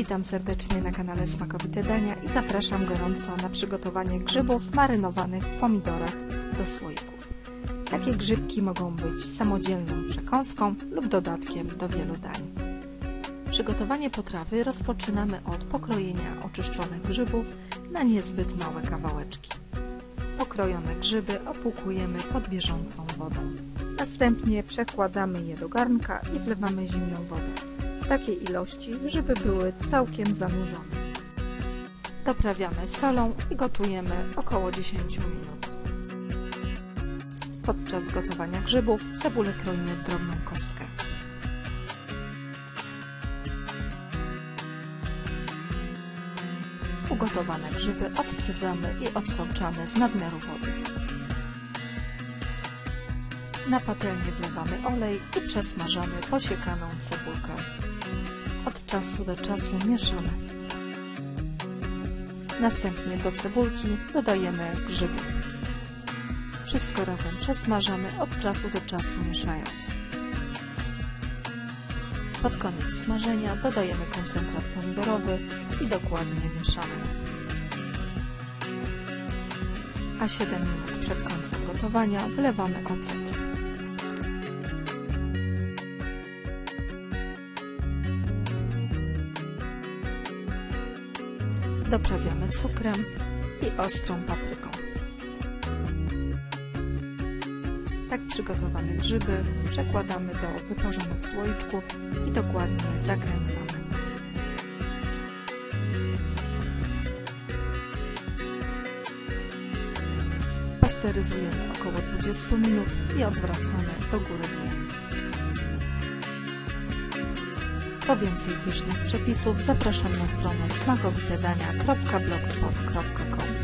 Witam serdecznie na kanale Smakowite Dania i zapraszam gorąco na przygotowanie grzybów marynowanych w pomidorach do słoików. Takie grzybki mogą być samodzielną przekąską lub dodatkiem do wielu dań. Przygotowanie potrawy rozpoczynamy od pokrojenia oczyszczonych grzybów na niezbyt małe kawałeczki. Pokrojone grzyby opłukujemy pod bieżącą wodą. Następnie przekładamy je do garnka i wlewamy zimną wodę takiej ilości, żeby były całkiem zanurzone. Doprawiamy solą i gotujemy około 10 minut. Podczas gotowania grzybów cebulę kroimy w drobną kostkę. Ugotowane grzyby odcedzamy i odsączamy z nadmiaru wody. Na patelnię wlewamy olej i przesmażamy posiekaną cebulkę. Od czasu do czasu mieszamy. Następnie do cebulki dodajemy grzyby. Wszystko razem przesmażamy od czasu do czasu mieszając. Pod koniec smażenia dodajemy koncentrat pomidorowy i dokładnie mieszamy. A 7 minut przed końcem gotowania wlewamy ocet. Doprawiamy cukrem i ostrą papryką. Tak przygotowane grzyby przekładamy do wyparzonych słoiczków i dokładnie zakręcamy. Pasteryzujemy około 20 minut i odwracamy do góry dnia. Po więcej pysznych przepisów zapraszam na stronę smakowitedania.blogspot.com